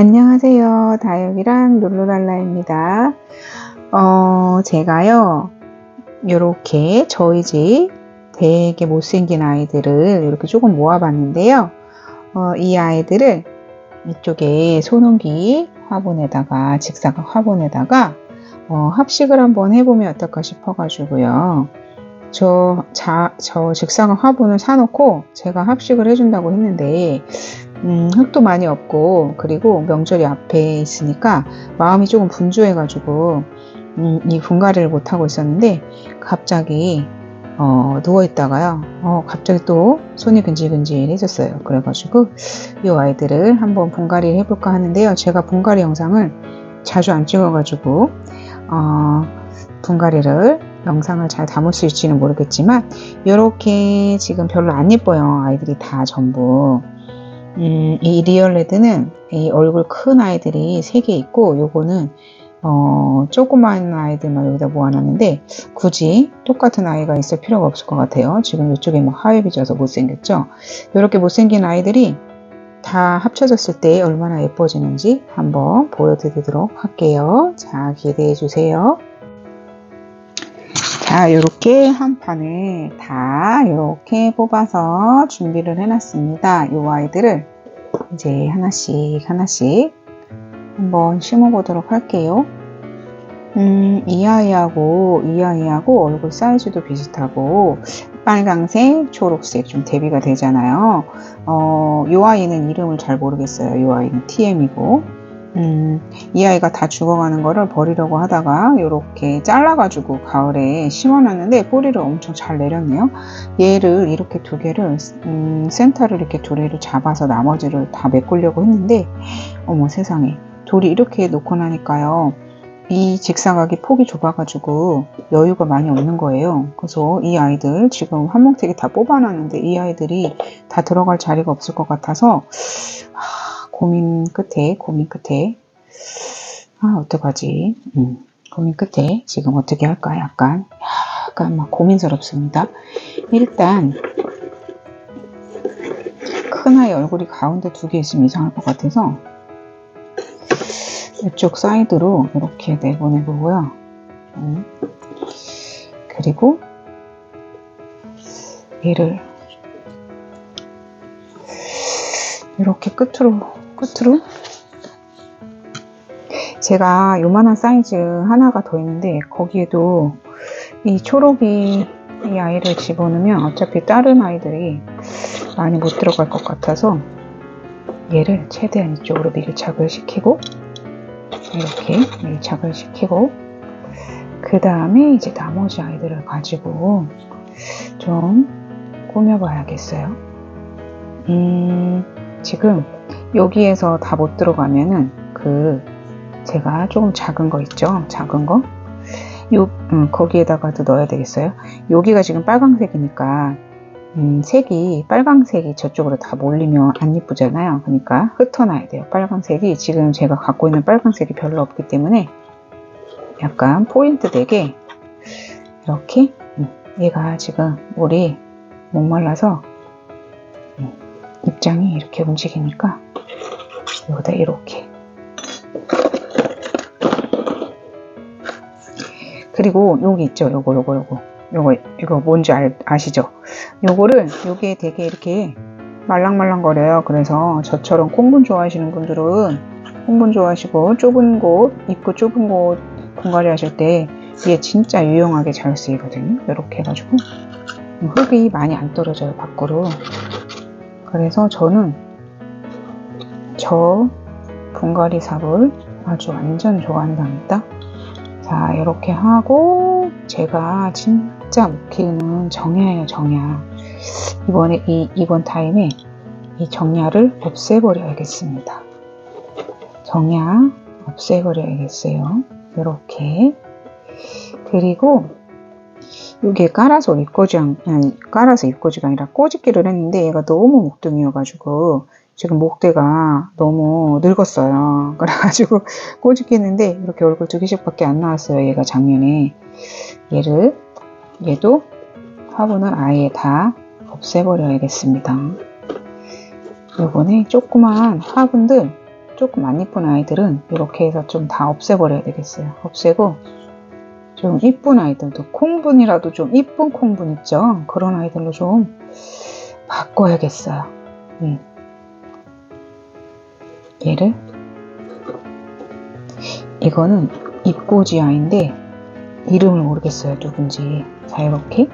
안녕하세요. 다육이랑 룰루랄라입니다. 어, 제가요, 요렇게 저희 집 되게 못생긴 아이들을 이렇게 조금 모아봤는데요. 어, 이 아이들을 이쪽에 소농기 화분에다가, 직사각 화분에다가, 어, 합식을 한번 해보면 어떨까 싶어가지고요. 저, 자, 저 직사각 화분을 사놓고 제가 합식을 해준다고 했는데, 음, 흙도 많이 없고 그리고 명절이 앞에 있으니까 마음이 조금 분주해가지고 음, 이 분갈이를 못 하고 있었는데 갑자기 어, 누워 있다가요. 어, 갑자기 또 손이 근질근질해졌어요. 그래가지고 이 아이들을 한번 분갈이 해볼까 하는데요. 제가 분갈이 영상을 자주 안 찍어가지고 어, 분갈이를 영상을 잘 담을 수 있을지는 모르겠지만 이렇게 지금 별로 안 예뻐요. 아이들이 다 전부. 음, 이 리얼레드는 이 얼굴 큰 아이들이 3개 있고 요거는 어, 조그만 아이들만 여기다 모아놨는데 굳이 똑같은 아이가 있을 필요가 없을 것 같아요. 지금 이쪽에 막 하엽이 져서 못생겼죠. 이렇게 못생긴 아이들이 다 합쳐졌을 때 얼마나 예뻐지는지 한번 보여드리도록 할게요. 자, 기대해 주세요. 자, 이렇게 한 판을 다 이렇게 뽑아서 준비를 해놨습니다. 이 아이들을 이제 하나씩 하나씩 한번 심어 보도록 할게요. 음, 이 아이하고 이 아이하고 얼굴 사이즈도 비슷하고 빨강색, 초록색 좀 대비가 되잖아요. 어, 이 아이는 이름을 잘 모르겠어요. 이 아이는 TM이고 음, 이 아이가 다 죽어가는 거를 버리려고 하다가 이렇게 잘라가지고 가을에 심어놨는데 뿌리를 엄청 잘 내렸네요. 얘를 이렇게 두 개를 음, 센터를 이렇게 두 개를 잡아서 나머지를 다 메꾸려고 했는데 어머 세상에 돌이 이렇게 놓고 나니까요. 이 직사각이 폭이 좁아가지고 여유가 많이 없는 거예요. 그래서 이 아이들 지금 한 뭉태기 다 뽑아놨는데 이 아이들이 다 들어갈 자리가 없을 것 같아서 고민 끝에, 고민 끝에, 아, 어떡하지? 음, 고민 끝에 지금 어떻게 할까? 약간, 약간 막 고민스럽습니다. 일단, 큰 아이 얼굴이 가운데 두 개 있으면 이상할 것 같아서, 이쪽 사이드로 이렇게 내보내보고요. 음, 그리고, 얘를 이렇게 끝으로 끝으로 제가 요만한 사이즈 하나가 더 있는데 거기에도 이 초록이 이 아이를 집어넣으면 어차피 다른 아이들이 많이 못 들어갈 것 같아서 얘를 최대한 이쪽으로 밀착을 시키고 이렇게 밀착을 시키고 그 다음에 이제 나머지 아이들을 가지고 좀 꾸며봐야겠어요. 음, 지금 여기에서 다 못 들어가면은 그 제가 조금 작은 거 있죠? 작은 거? 요, 음, 거기에다가도 넣어야 되겠어요? 여기가 지금 빨강색이니까 음, 색이 빨강색이 저쪽으로 다 몰리면 안 이쁘잖아요. 그러니까 흩어놔야 돼요. 빨강색이 지금 제가 갖고 있는 빨강색이 별로 없기 때문에 약간 포인트 되게 이렇게 음, 얘가 지금 물이 목말라서 음, 입장이 이렇게 움직이니까 여기다 이렇게. 그리고 여기 있죠 요거 요거 요거. 요거 이거 뭔지 알, 아시죠? 요거를 요게 되게 이렇게 말랑말랑 거려요. 그래서 저처럼 콩분 좋아하시는 분들은 콩분 좋아하시고 좁은 곳 입구 좁은 곳 분갈이 하실 때 이게 진짜 유용하게 잘 쓰이거든요. 이렇게 해가지고. 흙이 많이 안 떨어져요 밖으로. 그래서 저는 저 분갈이 삽을 아주 완전 좋아한답니다. 자 이렇게 하고 제가 진짜 못 키우는 정야예요 정야. 이번에 이 이번 타임에 이 정야를 없애버려야겠습니다. 정야 없애버려야겠어요. 이렇게. 그리고 여기에 깔아서 입꼬지 아니 깔아서 입꼬지가 아니라 꼬집기를 했는데 얘가 너무 목둥이여가지고 지금 목대가 너무 늙었어요. 그래가지고 꼬집기했는데 이렇게 얼굴 두 개씩밖에 안 나왔어요. 얘가 작년에 얘를 얘도 화분을 아예 다 없애버려야겠습니다. 요번에 조그만 화분들 조금 안 이쁜 아이들은 이렇게 해서 좀 다 없애버려야 되겠어요. 없애고 좀 이쁜 아이들도 콩분이라도 좀 이쁜 콩분 있죠? 그런 아이들로 좀 바꿔야겠어요. 음. 얘를 이거는 입고지아인데 이름을 모르겠어요 누군지. 자 이렇게.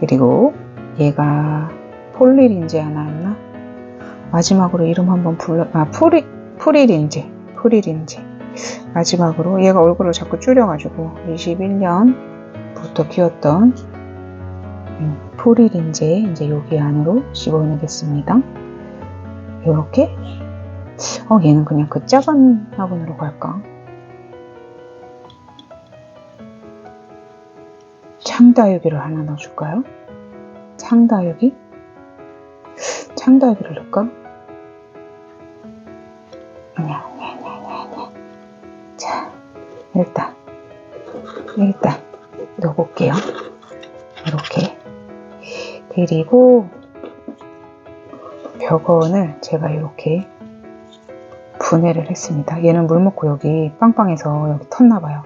그리고 얘가 폴리린제 하나였나? 마지막으로 이름 한번 불러 아 프리 프리린제 프리린제 마지막으로 얘가 얼굴을 자꾸 줄여가지고 21년부터 키웠던 음, 프리린제 이제 여기 안으로 집어넣겠습니다. 이렇게 어 얘는 그냥 그 작은 화분으로 갈까 창다육이를 하나 넣어줄까요? 창다육이? 창다육이를 넣을까? 아니야, 아니야, 아니야, 아니야. 자, 일단, 일단, 넣어볼게요. 이렇게. 그리고, 벽원을 제가 이렇게 분해를 했습니다. 얘는 물 먹고 여기 빵빵해서 여기 텄나봐요.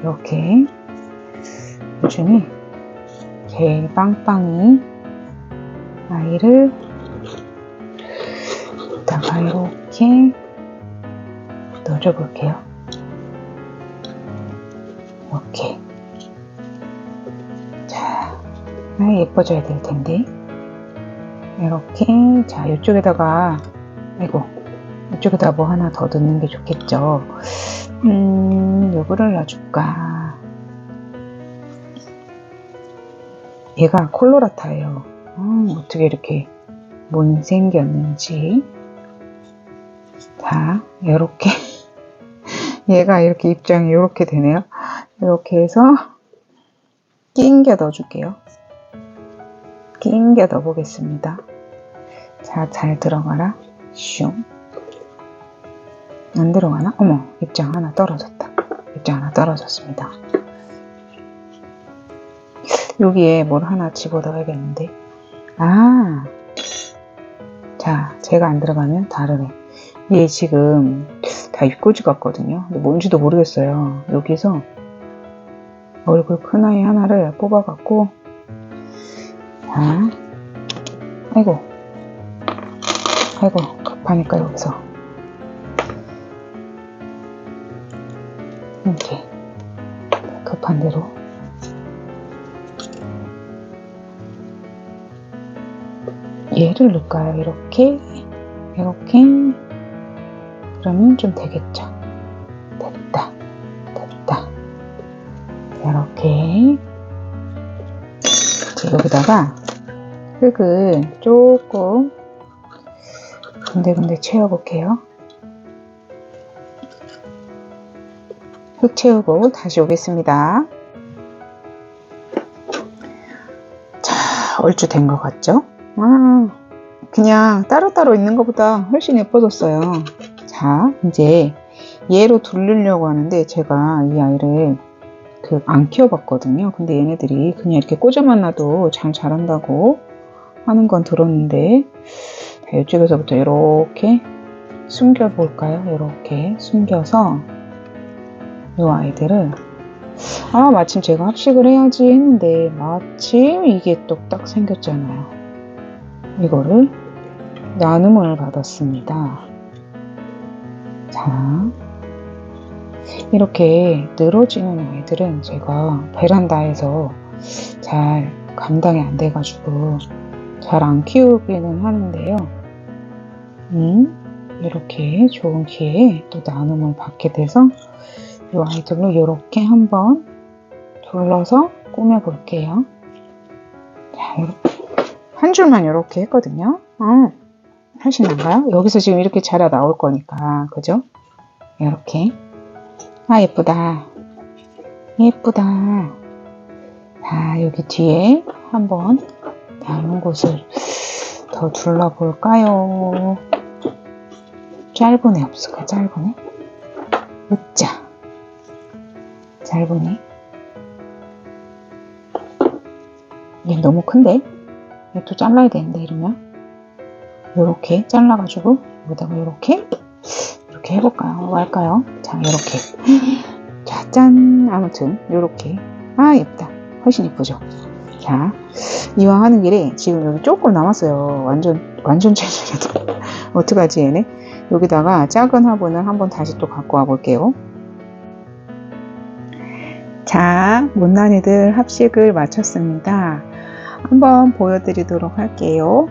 이렇게 중에 제일 빵빵이 아이를 이따가 이렇게 넣어줘 볼게요. 이렇게 자, 아, 예뻐져야 될 텐데 이렇게 자 이쪽에다가 아이고 이쪽에다 뭐 하나 더 넣는 게 좋겠죠. 음, 요거를 놔줄까? 얘가 콜로라타예요. 어, 어떻게 이렇게 못 생겼는지. 자, 이렇게 얘가 이렇게 입장이 이렇게 되네요. 이렇게 해서 낑겨 넣어줄게요. 낑겨 넣어보겠습니다. 자, 잘 들어가라. 슝. 안 들어가나? 어머, 입장 하나 떨어졌다. 입장 하나 떨어졌습니다. 여기에 뭘 하나 집어 넣어야겠는데. 아, 자, 제가 안 들어가면 다르네. 얘 지금 다 입꼬지 같거든요. 뭔지도 모르겠어요. 여기서 얼굴 큰 아이 하나를 뽑아갖고, 자, 아이고, 아이고, 급하니까 여기서. 이렇게 급한 대로. 얘를 넣을까요? 이렇게 이렇게. 그러면 좀 되겠죠? 됐다 됐다. 이렇게. 여기다가 흙을 조금 군데군데 채워볼게요 흙 채우고 다시 오겠습니다 자 얼추 된 것 같죠? 아, 그냥 따로따로 있는 것보다 훨씬 예뻐졌어요. 자, 이제 얘로 돌리려고 하는데 제가 이 아이를 그 안 키워봤거든요. 근데 얘네들이 그냥 이렇게 꽂아만 놔도 잘 자란다고 하는 건 들었는데 자, 이쪽에서부터 이렇게 숨겨볼까요? 이렇게 숨겨서 이 아이들을 아 마침 제가 합식을 해야지 했는데 마침 이게 똑딱 생겼잖아요. 이거를 나눔을 받았습니다. 자, 이렇게 늘어지는 아이들은 제가 베란다에서 잘 감당이 안 돼가지고 잘 안 키우기는 하는데요. 음, 이렇게 좋은 기회에 또 나눔을 받게 돼서 이 아이들로 이렇게 한번 둘러서 꾸며볼게요. 자, 한 줄만 이렇게 했거든요. 어, 훨씬 나은가요? 여기서 지금 이렇게 자라 나올 거니까 그죠? 이렇게 아 예쁘다 예쁘다 자 여기 뒤에 한번 남은 곳을 더 둘러볼까요? 짧은 애 없을까? 짧은 애? 으짜 짧은 애? 얘 너무 큰데? 또 잘라야 되는데 이러면 이렇게 잘라가지고 여기다가 이렇게 이렇게 해볼까요? 뭐 할까요? 자, 이렇게. 자, 짠. 아무튼, 요렇게. 아, 예쁘다. 훨씬 예쁘죠? 자, 이왕 하는 길에 지금 여기 조금 남았어요. 완전, 완전 체질이다. 어떡하지, 얘네? 여기다가 작은 화분을 한번 다시 또 갖고 와 볼게요. 자, 못난이들 합식을 마쳤습니다. 한번 보여드리도록 할게요.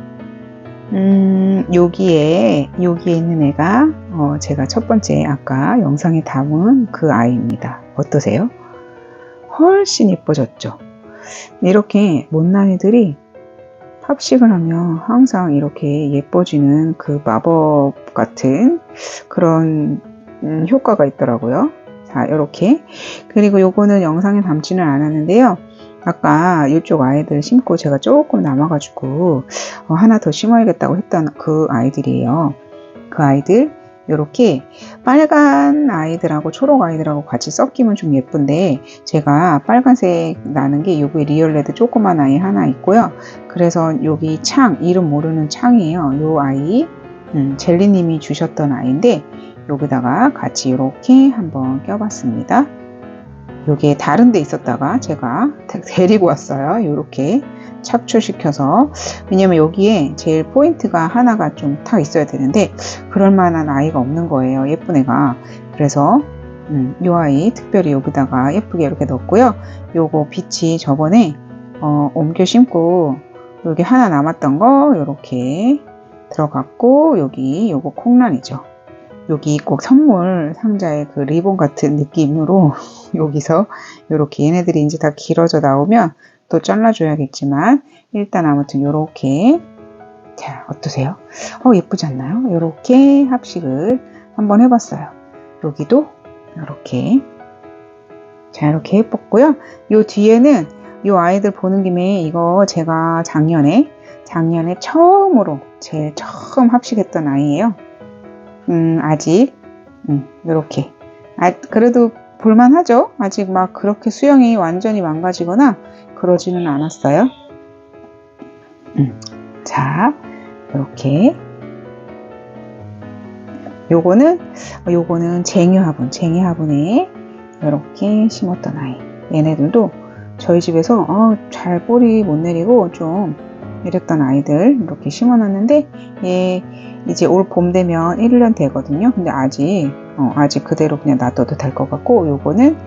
음, 여기에, 여기에 있는 애가, 어, 제가 첫 번째 아까 영상에 담은 그 아이입니다. 어떠세요? 훨씬 예뻐졌죠? 이렇게 못난이들이 합식을 하면 항상 이렇게 예뻐지는 그 마법 같은 그런 음, 효과가 있더라고요. 자, 이렇게. 그리고 요거는 영상에 담지는 않았는데요. 아까 이쪽 아이들 심고 제가 조금 남아가지고 어, 하나 더 심어야겠다고 했던 그 아이들이에요. 그 아이들 이렇게 빨간 아이들하고 초록 아이들하고 같이 섞이면 좀 예쁜데 제가 빨간색 나는 게 여기 리얼레드 조그만 아이 하나 있고요. 그래서 여기 창 이름 모르는 창이에요. 요 아이 음, 젤리님이 주셨던 아이인데 여기다가 같이 이렇게 한번 껴봤습니다. 요게 다른 데 있었다가 제가 데리고 왔어요. 이렇게 착출시켜서 왜냐면 여기에 제일 포인트가 하나가 좀 탁 있어야 되는데 그럴 만한 아이가 없는 거예요. 예쁜 애가. 그래서 음, 이 아이 특별히 여기다가 예쁘게 이렇게 넣었고요. 요거 빛이 저번에 어, 옮겨 심고 여기 하나 남았던 거 이렇게 들어갔고 여기 요거 콩란이죠. 여기 꼭 선물 상자의 그 리본 같은 느낌으로 여기서 이렇게 얘네들이 이제 다 길어져 나오면 또 잘라줘야겠지만 일단 아무튼 이렇게 자 어떠세요? 어 예쁘지 않나요? 이렇게 합식을 한번 해봤어요. 여기도 이렇게 자 이렇게 해봤고요. 요 뒤에는 요 아이들 보는 김에 이거 제가 작년에 작년에 처음으로 제일 처음 합식했던 아이예요. 음, 아직 음, 이렇게 아, 그래도 볼만하죠. 아직 막 그렇게 수영이 완전히 망가지거나 그러지는 않았어요. 음, 자, 이렇게 요거는 요거는 쟁이 화분, 쟁이 화분에 이렇게 심었던 아이. 얘네들도 저희 집에서 어, 잘 뿌리 못 내리고 좀 이랬던 아이들 이렇게 심어놨는데 얘 이제 올 봄 되면 1년 되거든요. 근데 아직 어, 아직 그대로 그냥 놔둬도 될 것 같고 요거는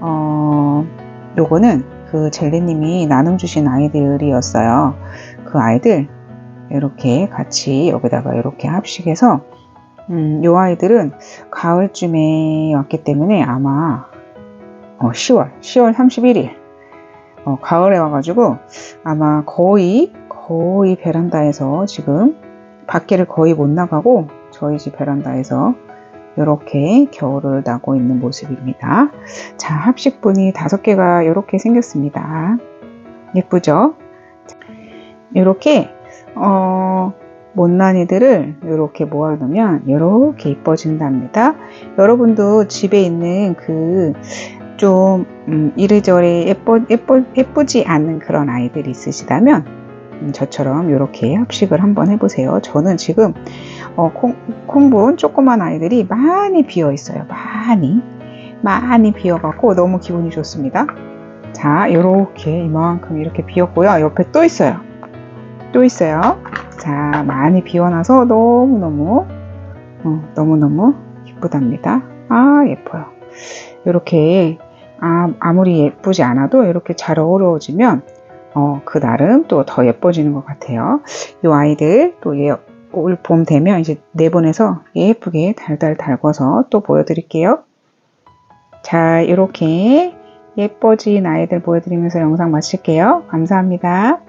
어 요거는 그 젤리님이 나눔 주신 아이들이었어요. 그 아이들 이렇게 같이 여기다가 이렇게 합식해서 음, 요 아이들은 가을쯤에 왔기 때문에 아마 어, 10월 10월 31일 어, 가을에 와가지고 아마 거의 거의 베란다에서 지금 밖에를 거의 못 나가고 저희 집 베란다에서 이렇게 겨울을 나고 있는 모습입니다. 자, 합식분이 다섯 개가 이렇게 생겼습니다. 예쁘죠? 이렇게 어, 못난이들을 이렇게 모아놓으면 이렇게 이뻐진답니다. 여러분도 집에 있는 그좀 음, 이래저래 예뻐, 예뻐, 예쁘지 않은 그런 아이들이 있으시다면 음, 저처럼 이렇게 합식을 한번 해보세요. 저는 지금 어, 콩, 콩분 조그만 아이들이 많이 비어 있어요. 많이 많이 비어갖고 너무 기분이 좋습니다. 자 이렇게 이만큼 이렇게 비었고요. 옆에 또 있어요. 또 있어요. 자 많이 비워놔서 너무너무 어, 너무너무 예쁘답니다. 아 예뻐요. 이렇게 아, 아무리 예쁘지 않아도 이렇게 잘 어우러지면 어, 그 나름 또 더 예뻐지는 것 같아요. 이 아이들 또올봄 되면 이제 내보내서 예쁘게 달달 달궈서 또 보여드릴게요. 자, 이렇게 예뻐진 아이들 보여드리면서 영상 마칠게요. 감사합니다.